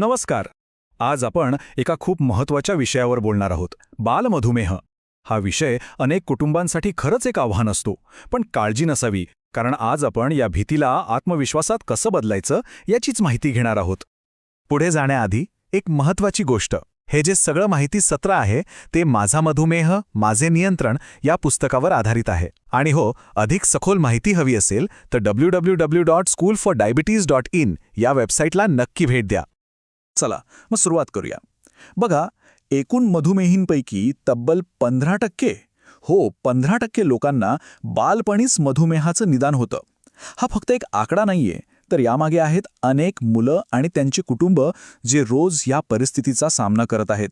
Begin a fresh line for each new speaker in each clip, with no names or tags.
नमस्कार. आज आपण एका खूप महत्त्वाच्या विषयावर बोलणार आहोत बालमधुमेह. हा विषय अनेक कुटुंबांसाठी खरंच एक आव्हान असतो पण काळजी नसावी कारण आज आपण या भीतीला आत्मविश्वासात कसं बदलायचं याचीच माहिती घेणार आहोत. पुढे जाण्याआधी एक महत्त्वाची गोष्ट. हे जे सगळं माहिती सत्र आहे ते माझा मधुमेह माझे नियंत्रण या पुस्तकावर आधारित आहे. आणि हो अधिक सखोल माहिती हवी असेल तर W W W dot school for diabetes dot in या वेबसाईटला नक्की भेट द्या. चला मग सुरुवात करूया. बघा एकूण मधुमेहींपैकी तब्बल पंधरा टक्के हो पंधरा टक्के लोकांना बालपणीच मधुमेहाचं निदान होतं. हा फक्त एक आकडा नाहीये तर यामागे आहेत अनेक मुलं आणि त्यांची कुटुंब जे रोज या परिस्थितीचा सामना करत आहेत.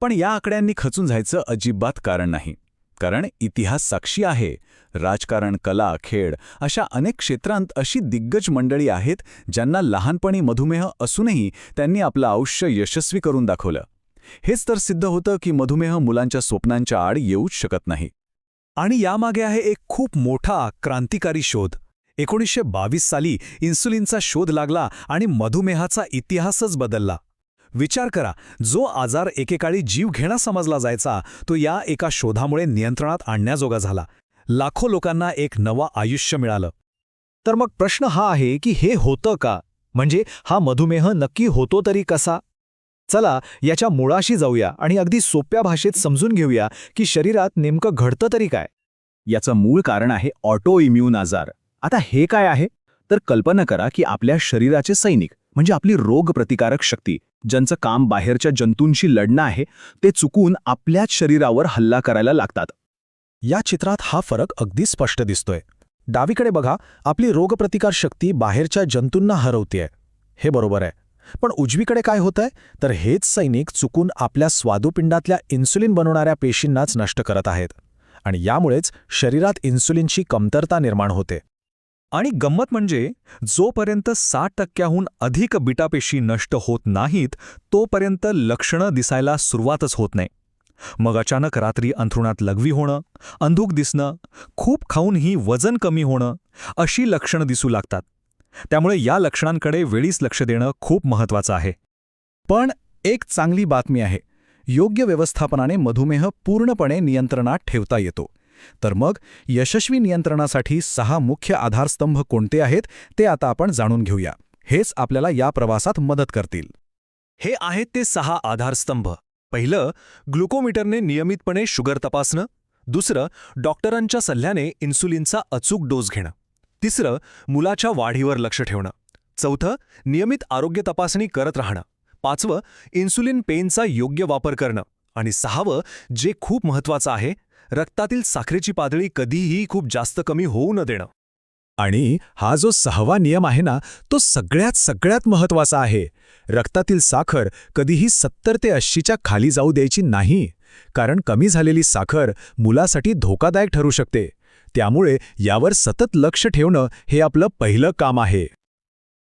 पण या आकड्यांनी खचून जायचं अजिबात कारण नाही. कारण इतिहास साक्षी आहे. राजकारण कला खेळ अशा अनेक क्षेत्रांत अशी दिग्गज मंडळी आहेत ज्यांना लहानपणी मधुमेह असूनही त्यांनी आपलं आयुष्य यशस्वी करून दाखवलं. हेच तर सिद्ध होतं की मधुमेह मुलांच्या स्वप्नांच्या आड येऊच शकत नाही. आणि यामागे आहे एक खूप मोठा क्रांतिकारी शोध. एकोणीसशे बावीस साली इन्सुलिनचा शोध लागला आणि मधुमेहाचा इतिहासच बदलला. विचार करा जो आजार एकेकाळी जीव घेणा समजला जायचा तो या एका शोधामुळे नियंत्रणात आणण्याजोगा झाला. लाखो लोकांना एक नवा आयुष्य मिळालं. तर मग प्रश्न हा आहे की हे होतं का? म्हणजे हा मधुमेह नक्की होतो तरी कसा? चला याच्या मुळाशी जाऊया आणि अगदी सोप्या भाषेत समजून घेऊया की शरीरात नेमकं घडतं तरी काय. याचं मूळ कारण आहे ऑटो इम्यून आजार. आता हे काय आहे? तर कल्पना करा की आपल्या शरीराचे सैनिक म्हणजे आपली रोगप्रतिकारक शक्ती ज्यांचं काम बाहेरच्या जंतूंशी लढणं आहे ते चुकून आपल्याच शरीरावर हल्ला करायला लागतात. या चित्रात हा फरक अगदी स्पष्ट दिसतोय. डावीकडे बघा आपली रोगप्रतिकार शक्ती बाहेरच्या जंतूंना हरवतेय. हे बरोबर आहे. पण उजवीकडे काय होतंय? तर हेच सैनिक चुकून आपल्या स्वादुपिंडातल्या इन्सुलिन बनवणाऱ्या पेशींनाच नष्ट करत आहेत. आणि यामुळेच शरीरात इन्सुलिनची कमतरता निर्माण होते. आणि गंमत म्हणजे जोपर्यंत साठ टक्क्याहून अधिक बिटापेशी नष्ट होत नाहीत तोपर्यंत लक्षणं दिसायला सुरुवातच होत नाही. मग अचानक रात्री अंथरुणात लघवी होणं अंधूक दिसणं खूप खाऊनही वजन कमी होणं अशी लक्षणं दिसू लागतात. त्यामुळे या लक्षणांकडे वेळीच लक्ष देणं खूप महत्वाचं आहे. पण एक चांगली बातमी आहे योग्य व्यवस्थापनाने मधुमेह पूर्णपणे नियंत्रणात ठेवता येतो. तर मग यशस्वी नियंत्रणासाठी सहा मुख्य आधारस्तंभ कोणते आहेत ते आता आपण जाणून घेऊया. हेच आपल्याला या प्रवासात मदत करतील. हे आहेत ते सहा आधारस्तंभ. पहिलं ग्लुकोमीटरने नियमितपणे शुगर तपासणं. दुसरं डॉक्टरांच्या सल्ल्याने इन्सुलिनचा अचूक डोस घेणं. तिसरं मुलाच्या वाढीवर लक्ष ठेवणं. चौथं नियमित आरोग्य तपासणी करत राहणं. पाचवं इन्सुलिन पेनचा योग्य वापर करणं. आणि सहावं जे खूप महत्वाचं आहे रक्तातील साखरेची पातळी कधीही खूप जास्त कमी होऊ न देणं. आणि हा जो सहावा नियम आहे ना तो सगळ्यात सगळ्यात महत्त्वाचा आहे. रक्तातील साखर कधीही सत्तर ते ऐंशीच्या खाली जाऊ द्यायची नाही कारण कमी झालेली साखर मुलासाठी धोकादायक ठरू शकते. त्यामुळे यावर सतत लक्ष ठेवणं हे आपलं पहिलं काम आहे.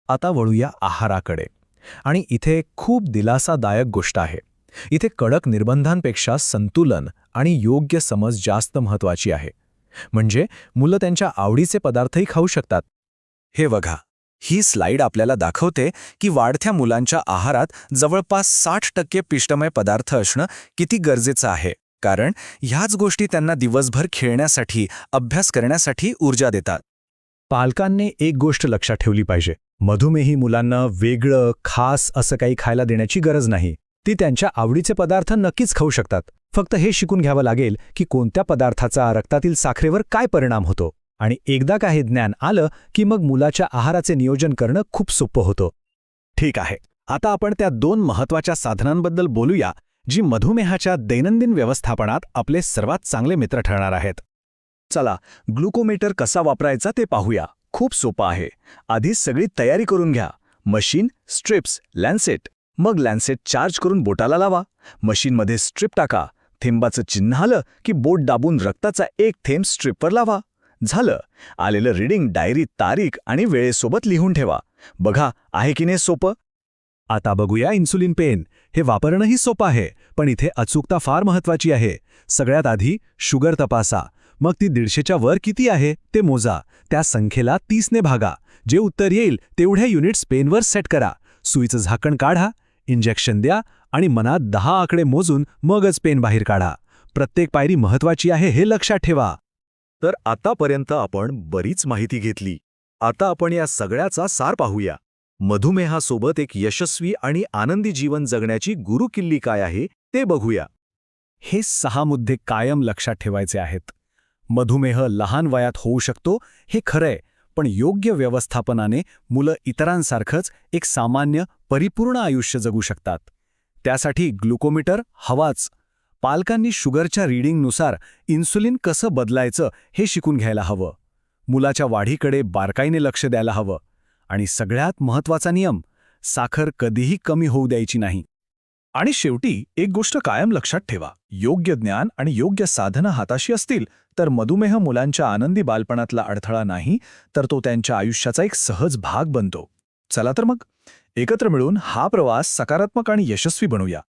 आता वळूया आहाराकडे. आणि इथे खूप दिलासादायक गोष्ट आहे. इथे कडक निर्बंधांपेक्षा संतुलन आणि योग्य समज जास्त महत्वाची आहे. म्हणजे मुलं त्यांच्या आवडीचे पदार्थही खाऊ शकतात. हे बघा ही स्लाइड आपल्याला दाखवते की वाढत्या मुलांच्या आहारात जवळपास साठ टक्के पिष्टमय पदार्थ असणं किती गरजेचं आहे. कारण ह्याच गोष्टी त्यांना दिवसभर खेळण्यासाठी अभ्यास करण्यासाठी ऊर्जा देतात. पालकांनी एक गोष्ट लक्षात ठेवली पाहिजे. मधुमेही मुलांना वेगळं खास असं काही खायला देण्याची गरज नाही. ती त्यांच्या आवडीचे पदार्थ नक्कीच खाऊ शकतात. फक्त हे शिकून घ्यावं लागेल की कोणत्या पदार्थाचा रक्तातील साखरेवर काय परिणाम होतो. आणि एकदा का हे ज्ञान आलं की मग मुलाच्या आहाराचे नियोजन करणं खूप सोपं होतं. ठीक आहे. आता आपण त्या दोन महत्त्वाच्या साधनांबद्दल बोलूया जी मधुमेहाच्या दैनंदिन व्यवस्थापनात आपले सर्वात चांगले मित्र ठरणार आहेत. चला ग्लुकोमीटर कसा वापरायचा ते पाहूया. खूप सोपं आहे. आधी सगळी तयारी करून घ्या. Machine strips lancet. मग लॅन्सेट चार्ज करून बोटाला लावा. मशीनमध्ये स्ट्रिप टाका. थेंबाचं चिन्ह आलं की बोट दाबून रक्ताचा एक थेंब स्ट्रिपवर लावा. झालं. आलेलं रीडिंग डायरी तारीख आणि वेळेसोबत लिहून ठेवा. बघा आहे की नाही सोपं? आता बघूया इन्सुलिन पेन हे वापरणंही सोपं आहे पण इथे अचूकता फार महत्वाची आहे. सगळ्यात आधी शुगर तपासा. मग ती दीडशेच्या वर किती आहे ते मोजा. त्या संख्येला तीसने भागा. जे उत्तर येईल तेवढ्या युनिट्स पेनवर सेट करा. सुईचं झाकण काढा. इंजेक्शन द्या आणि मनात दहा आकडे मोजून मगच पेन बाहेर काढा. प्रत्येक पायरी महत्वाची आहे हे लक्षात ठेवा. तर आतापर्यंत आपण बरीच माहिती घेतली. आता आपण या सगळ्याचा सार पाहूया. मधुमेहासोबत एक यशस्वी आणि आनंदी जीवन जगण्याची गुरुकिल्ली काय आहे ते बघूया. हे सहा मुद्दे कायम लक्षात ठेवायचे आहेत. मधुमेह लहान वयात होऊ शकतो हे खरंय पण योग्य व्यवस्थापनाने मुलं इतरांसारखंच एक सामान्य परिपूर्ण आयुष्य जगू शकतात. त्यासाठी ग्लुकोमीटर हवाच. पालकांनी शुगरच्या रीडिंगनुसार इन्सुलिन कसं बदलायचं हे शिकून घ्यायला हवं. मुलाच्या वाढीकडे बारकाईने लक्ष द्यायला हवं. आणि सगळ्यात महत्त्वाचा नियम साखर कधीही कमी होऊ द्यायची नाही. आणि शेवटी एक गोष्ट कायम लक्षात ठेवा. योग्य ज्ञान आणि योग्य साधनं हाताशी असतील तर मधुमेह मुलांच्या आनंदी बालपणातला अडथळा नाही तर तो त्यांच्या आयुष्याचा एक सहज भाग बनतो. चला तर मग. एकत्र मिळून हा प्रवास सकारात्मक आणि यशस्वी बनवूया